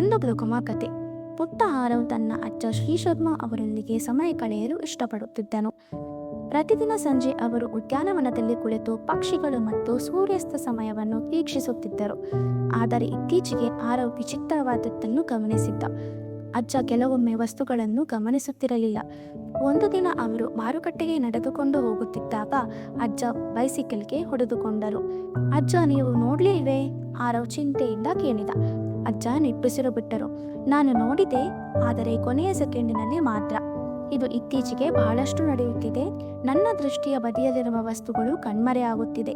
ಒಂದು ಗ್ಲುಕೋಮಾ ಕತೆ ಪುಟ್ಟ ಆರವ್ ತನ್ನ ಅಜ್ಜ ಶ್ರೀ ಶರ್ಮಾ ಅವರೊಂದಿಗೆ ಸಮಯ ಕಳೆಯಲು ಇಷ್ಟಪಡುತ್ತಿದ್ದನು. ಪ್ರತಿದಿನ ಸಂಜೆ ಅವರು ಉದ್ಯಾನವನದಲ್ಲಿ ಕುಳಿತು ಪಕ್ಷಿಗಳು ಮತ್ತು ಸೂರ್ಯಾಸ್ತ ಸಮಯವನ್ನು ವೀಕ್ಷಿಸುತ್ತಿದ್ದರು. ಆದರೆ ಇತ್ತೀಚೆಗೆ ಆರವ್ ವಿಚಿತ್ರವಾದದ್ದನ್ನು ಗಮನಿಸಿದ್ದ. ಅಜ್ಜ ಕೆಲವೊಮ್ಮೆ ವಸ್ತುಗಳನ್ನು ಗಮನಿಸುತ್ತಿರಲಿಲ್ಲ. ಒಂದು ದಿನ ಅವರು ಮಾರುಕಟ್ಟೆಗೆ ನಡೆದುಕೊಂಡು ಹೋಗುತ್ತಿದ್ದಾಗ ಅಜ್ಜ ಬೈಸಿಕಲ್ಗೆ ಹೊಡೆದುಕೊಂಡರು. ಅಜ್ಜ, ನೀವು ನೋಡ್ಲಿಲ್ವೇ? ಆರವ್ ಚಿಂತೆಯಿಂದ ಕೇಳಿದ. ಅಜ್ಜ ನಿಟ್ಟುಸಿರು ಬಿಟ್ಟರು ನಾನು ನೋಡಿದೆ, ಆದರೆ ಕೊನೆಯ ಸೆಕೆಂಡಿನಲ್ಲಿ ಮಾತ್ರ. ಇದು ಇತ್ತೀಚೆಗೆ ಬಹಳಷ್ಟು ನಡೆಯುತ್ತಿದೆ. ನನ್ನ ದೃಷ್ಟಿಯ ಬದಿಯಲ್ಲಿರುವ ವಸ್ತುಗಳು ಕಣ್ಮರೆಯಾಗುತ್ತಿದೆ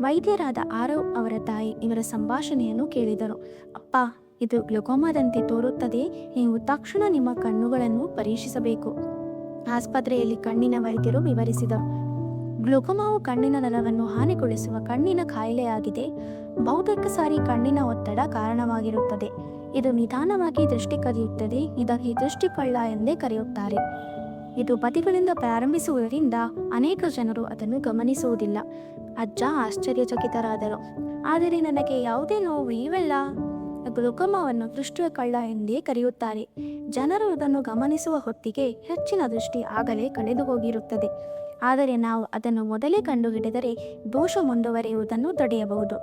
ವೈದ್ಯರಾದ ಆರವ್ ಅವರ ತಾಯಿ ಇವರ ಸಂಭಾಷಣೆಯನ್ನು ಕೇಳಿದರು. ಅಪ್ಪ, ಇದು ಗ್ಲುಕೋಮಾದಂತೆ ತೋರುತ್ತದೆ. ನೀವು ತಕ್ಷಣ ನಿಮ್ಮ ಕಣ್ಣುಗಳನ್ನು ಪರೀಕ್ಷಿಸಬೇಕು. ಆಸ್ಪತ್ರೆಯಲ್ಲಿ ಕಣ್ಣಿನ ವೈದ್ಯರು ವಿವರಿಸಿದರು. ಗ್ಲುಕೋಮಾವು ಕಣ್ಣಿನ ನರವನ್ನು ಹಾನಿಗೊಳಿಸುವ ಕಣ್ಣಿನ ಕಾಯಿಲೆಯಾಗಿದೆ. ಬಹುತೇಕ ಸಾರಿ ಕಣ್ಣಿನ ಒತ್ತಡ ಕಾರಣವಾಗಿರುತ್ತದೆ. ಇದು ನಿಧಾನವಾಗಿ ದೃಷ್ಟಿ ಕದಿಯುತ್ತದೆ. ಇದಕ್ಕೆ ದೃಷ್ಟಿಕೊಳ್ಳ ಎಂದೇ ಕರೆಯುತ್ತಾರೆ. ಇದು ಬದಿಗಳಿಂದ ಪ್ರಾರಂಭಿಸುವುದರಿಂದ ಅನೇಕ ಜನರು ಅದನ್ನು ಗಮನಿಸುವುದಿಲ್ಲ. ಅಜ್ಜ ಆಶ್ಚರ್ಯಚಕಿತರಾದರು. ಆದರೆ ನನಗೆ ಯಾವುದೇ ನೋವು ಇವೆಲ್ಲ ಗ್ಲುಕೋಮಾವನ್ನು ದೃಷ್ಟಿಯ ಕಳ್ಳ ಎಂದೇ ಕರೆಯುತ್ತಾರೆ. ಜನರು ಇದನ್ನು ಗಮನಿಸುವ ಹೊತ್ತಿಗೆ ಹೆಚ್ಚಿನ ದೃಷ್ಟಿ ಆಗಲೇ ಕಳೆದು ಹೋಗಿರುತ್ತದೆ ಆದರೆ ನಾವು ಅದನ್ನು ಮೊದಲೇ ಕಂಡುಹಿಡಿದರೆ ದೋಷ ಮುಂದುವರಿಯುವುದನ್ನು ತಡೆಯಬಹುದು.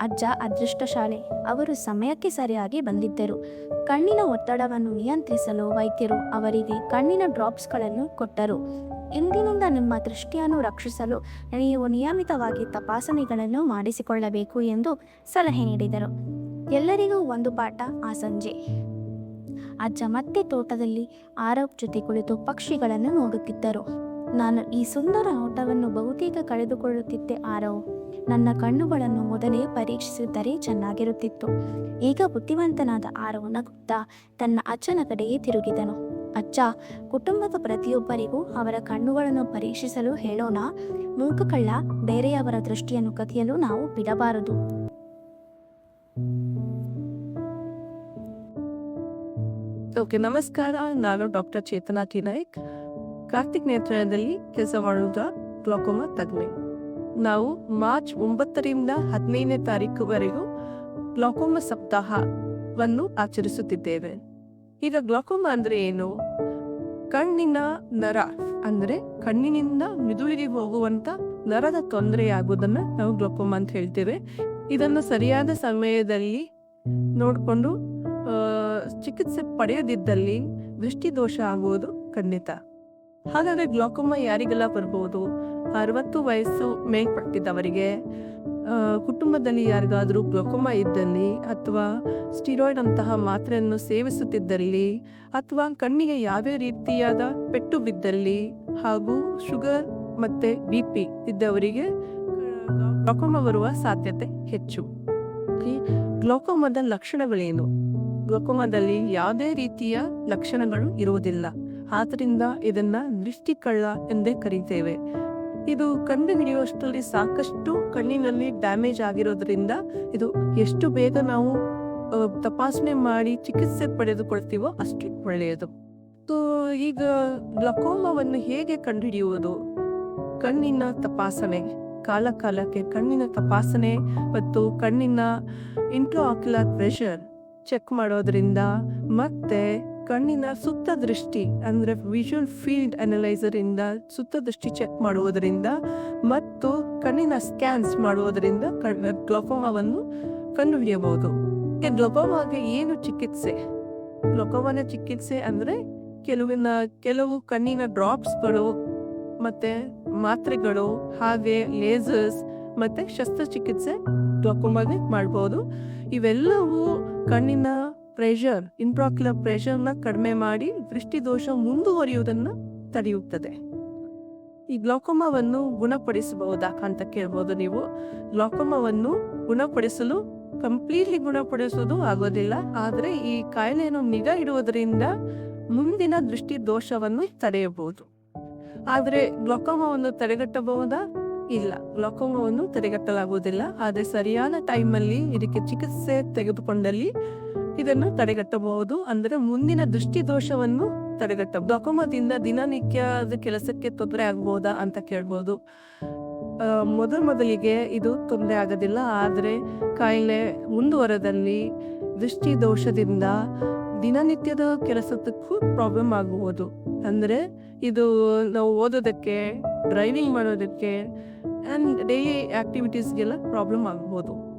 ಅಜ್ಜ ಅದೃಷ್ಟಶಾಲೆ. ಅವರು ಸಮಯಕ್ಕೆ ಸರಿಯಾಗಿ ಬಂದಿದ್ದರು. ಕಣ್ಣಿನ ಒತ್ತಡವನ್ನು ನಿಯಂತ್ರಿಸಲು ವೈದ್ಯರು ಅವರಿಗೆ ಕಣ್ಣಿನ ಡ್ರಾಪ್ಸ್ಗಳನ್ನು ಕೊಟ್ಟರು. ಇಂದಿನಿಂದ ನಿಮ್ಮ ದೃಷ್ಟಿಯನ್ನು ರಕ್ಷಿಸಲು ನೀವು ನಿಯಮಿತವಾಗಿ ತಪಾಸಣೆಗಳನ್ನು ಮಾಡಿಸಿಕೊಳ್ಳಬೇಕು ಎಂದು ಸಲಹೆ ನೀಡಿದರು. ಎಲ್ಲರಿಗೂ ಒಂದು ಪಾಠ ಆ ಸಂಜೆ. ಅಜ್ಜ ಮತ್ತೆ ತೋಟದಲ್ಲಿ ಆರವ್ ಜೊತೆ ಕುಳಿತು ಪಕ್ಷಿಗಳನ್ನು ನೋಡುತ್ತಿದ್ದರು. ನಾನು ಈ ಸುಂದರ ನೋಟವನ್ನು ಬಹುತೇಕ ಕಳೆದುಕೊಳ್ಳುತ್ತಿದ್ದೆ ಆರೋ. ನನ್ನ ಕಣ್ಣುಗಳನ್ನು ಮೊದಲೇ ಪರೀಕ್ಷಿಸಿದ್ದರೆ ಚೆನ್ನಾಗಿರುತ್ತಿತ್ತು. ಈಗ ಬುದ್ಧಿವಂತನಾದ ಆರೋ ನಗುತ್ತಾ ತನ್ನ ಅಜ್ಜನ ಕಡೆಗೆ ತಿರುಗಿದನು. ಅಜ್ಜ ಕುಟುಂಬದ ಪ್ರತಿಯೊಬ್ಬರಿಗೂ ಅವರ ಕಣ್ಣುಗಳನ್ನು ಪರೀಕ್ಷಿಸಲು ಹೇಳೋಣ ಮೂಕಕಳ್ಳ, ಬೇರೆಯವರ ದೃಷ್ಟಿಯನ್ನು ಕದಿಯಲು ನಾವು ಬಿಡಬಾರದು. ಓಕೆ, ನಮಸ್ಕಾರ. ನಾನು ಡಾಕ್ಟರ್ ಚೇತನಾ ಟಿ ನಾಯ್ಕ್ ಕಾರ್ತಿಕ್ ನೇತ್ರಾಲಯದಲ್ಲಿ ಕೆಲಸ ಮಾಡುವ ಗ್ಲಾಕೋಮಾ ತಜ್ಞೆ. ನಾವು ಮಾರ್ಚ್ ಒಂಬತ್ತರಿಂದ ಹದಿನೈದನೇ ತಾರೀಕುವರೆಗೂ ಗ್ಲಾಕೋಮಾ ಸಪ್ತಾಹವನ್ನು ಆಚರಿಸುತ್ತಿದ್ದೇವೆ. ಈಗ ಗ್ಲಾಕೋಮಾ ಅಂದ್ರೆ ಏನು? ಕಣ್ಣಿನ ನರ ಅಂದ್ರೆ ಕಣ್ಣಿನಿಂದ ಮಿದುಳಿಗೆ ಹೋಗುವಂತ ನರದ ತೊಂದರೆಯಾಗುವುದನ್ನು ನಾವು ಗ್ಲಾಕೋಮಾ ಅಂತ ಹೇಳ್ತೇವೆ. ಇದನ್ನು ಸರಿಯಾದ ಸಮಯದಲ್ಲಿ ನೋಡಿಕೊಂಡು ಚಿಕಿತ್ಸೆ ಪಡೆಯದಿದ್ದಲ್ಲಿ ದೃಷ್ಟಿದೋಷ ಆಗುವುದು ಖಂಡಿತ. ಹಾಗಾದ್ರೆ ಗ್ಲೋಕೋಮ ಯಾರಿಗೆಲ್ಲ ಬರ್ಬೋದು? ಅರವತ್ತು ವಯಸ್ಸು ಮೇಲ್ಪಟ್ಟಿದ್ದವರಿಗೆ. ಕುಟುಂಬದಲ್ಲಿ ಯಾರಿಗಾದರೂ ಗ್ಲೋಕೋಮಾ ಇದ್ದಲ್ಲಿ ಅಥವಾ ಸ್ಟಿರಾಯ್ಡ್ ಅಂತಹ ಮಾತ್ರೆಯನ್ನು ಸೇವಿಸುತ್ತಿದ್ದಲ್ಲಿ ಅಥವಾ ಕಣ್ಣಿಗೆ ಯಾವುದೇ ರೀತಿಯಾದ ಪೆಟ್ಟು ಬಿದ್ದಲ್ಲಿ ಹಾಗೂ ಶುಗರ್ ಮತ್ತು ಬಿ ಪಿ ಇದ್ದವರಿಗೆ ಗ್ಲೋಕೋಮ ಬರುವ ಸಾಧ್ಯತೆ ಹೆಚ್ಚು. ಗ್ಲೋಕೋಮದ ಗ್ಲೋಕೋಮಾದ ಲಕ್ಷಣಗಳೇನು? ಗ್ಲೋಕೋಮದಲ್ಲಿ ಯಾವುದೇ ರೀತಿಯ ಲಕ್ಷಣಗಳು ಇರುವುದಿಲ್ಲ. ಆದ್ರಿಂದ ಇದನ್ನ ದೃಷ್ಟಿ ಕಳ್ಳ ಎಂದೇ ಕರೀತೇವೆ. ಇದು ಕಂಡು ಹಿಡಿಯುವಷ್ಟರಲ್ಲಿ ಸಾಕಷ್ಟು ಕಣ್ಣಿನಲ್ಲಿ ಡ್ಯಾಮೇಜ್ ಆಗಿರೋದ್ರಿಂದ ಇದು ಎಷ್ಟು ಬೇಗ ನಾವು ತಪಾಸಣೆ ಮಾಡಿ ಚಿಕಿತ್ಸೆ ಪಡೆದುಕೊಳ್ತೀವೋ ಅಷ್ಟು ಒಳ್ಳೆಯದು. ಸೊ ಈಗ ಗ್ಲಕೋಮವನ್ನು ಹೇಗೆ ಕಂಡುಹಿಡಿಯುವುದು? ಕಣ್ಣಿನ ತಪಾಸಣೆ ಕಾಲ ಕಾಲಕ್ಕೆ ಕಣ್ಣಿನ ತಪಾಸಣೆ ಮತ್ತು ಕಣ್ಣಿನ ಇಂಟ್ರಾಕ್ಯುಲರ್ ಪ್ರೆಷರ್ ಚೆಕ್ ಮಾಡೋದ್ರಿಂದ ಮತ್ತೆ ಕಣ್ಣಿನ ಸುತ್ತ ದೃಷ್ಟಿ ಅಂದ್ರೆ ವಿಜುವಲ್ ಫೀಲ್ಡ್ ಅನಲೈಸರ್ ಇಂದ ಸುತ್ತ ದೃಷ್ಟಿ ಚೆಕ್ ಮಾಡುವುದರಿಂದ ಮತ್ತು ಕಣ್ಣಿನ ಸ್ಕ್ಯಾನ್ಸ್ ಮಾಡುವುದರಿಂದ ಗ್ಲೋಕೋಮಾವನ್ನು ಕಂಡುಹಿಡಿಯಬಹುದು. ಗ್ಲೋಕೋಮಾಗೆ ಏನು ಚಿಕಿತ್ಸೆ? ಗ್ಲೋಕೋಮಾನ ಚಿಕಿತ್ಸೆ ಅಂದ್ರೆ ಕೆಲವಿನ, ಕೆಲವು ಕಣ್ಣಿನ ಡ್ರಾಪ್ಸ್ಗಳು ಮತ್ತೆ ಮಾತ್ರೆಗಳು, ಹಾಗೆ ಲೇಸರ್ಸ್ ಮತ್ತೆ ಶಸ್ತ್ರಚಿಕಿತ್ಸೆ ಗ್ಲೋಕೋಮಾಗೆ ಮಾಡಬಹುದು ಇವೆಲ್ಲವೂ ಕಣ್ಣಿನ ಪ್ರೆಷರ್ ಇಂಟ್ರಾಕ್ಯುಲರ್ ಪ್ರೆಷರ್ನ ಕಡಿಮೆ ಮಾಡಿ ದೃಷ್ಟಿದೋಷ ಮುಂದುವರಿಯುವುದನ್ನು ತಡೆಯುತ್ತದೆ. ಈ ಗ್ಲಾಕೋಮಾವನ್ನು ಗುಣಪಡಿಸಬಹುದಾ ಅಂತ ಕೇಳ್ಬೋದು ನೀವು. ಗ್ಲಾಕೋಮಾವನ್ನು ಗುಣಪಡಿಸಲು ಕಂಪ್ಲೀಟ್ಲಿ ಗುಣಪಡಿಸೋದು ಆಗೋದಿಲ್ಲ. ಆದರೆ ಈ ಕಾಯಿಲೆಯನ್ನು ನಿಗಾ ಇಡುವುದರಿಂದ ಮುಂದಿನ ದೃಷ್ಟಿ ದೋಷವನ್ನು ತಡೆಯಬಹುದು. ಆದರೆ ಗ್ಲೋಕೋಮಾವನ್ನು ತಡೆಗಟ್ಟಬಹುದಾ? ಇಲ್ಲ. ಗ್ಲೋಕೋಮಾವನ್ನು ತಡೆಗಟ್ಟಲಾಗುವುದಿಲ್ಲ. ಆದರೆ ಸರಿಯಾದ ಟೈಮಲ್ಲಿ ಇದಕ್ಕೆ ಚಿಕಿತ್ಸೆ ತೆಗೆದುಕೊಂಡಲ್ಲಿ ಇದನ್ನು ತಡೆಗಟ್ಟಬಹುದು. ಅಂದ್ರೆ ಮುಂದಿನ ದೃಷ್ಟಿ ದೋಷವನ್ನು ತಡೆಗಟ್ಟಬಹುದು ಅಕೋಮದಿಂದ ದಿನನಿತ್ಯದ ಕೆಲಸಕ್ಕೆ ತೊಂದರೆ ಆಗ್ಬೋದಾ ಅಂತ ಕೇಳ್ಬೋದು. ಮೊದಲು ಮೊದಲ ಮೊದಲಿಗೆ ಇದು ತೊಂದರೆ ಆಗೋದಿಲ್ಲ. ಆದರೆ ಕಾಯಿಲೆ ಮುಂದುವರೆದಲ್ಲಿ ದೃಷ್ಟಿ ದೋಷದಿಂದ ದಿನನಿತ್ಯದ ಕೆಲಸಕ್ಕೂ ಪ್ರಾಬ್ಲಮ್ ಆಗಬಹುದು ಅಂದರೆ ಇದು ನಾವು ಓದೋದಕ್ಕೆ ಡ್ರೈವಿಂಗ್ ಮಾಡೋದಕ್ಕೆ ಆ್ಯಂಡ್ ಡೈಲಿ ಆ್ಯಕ್ಟಿವಿಟೀಸ್ಗೆಲ್ಲ ಪ್ರಾಬ್ಲಮ್ ಆಗ್ಬೋದು.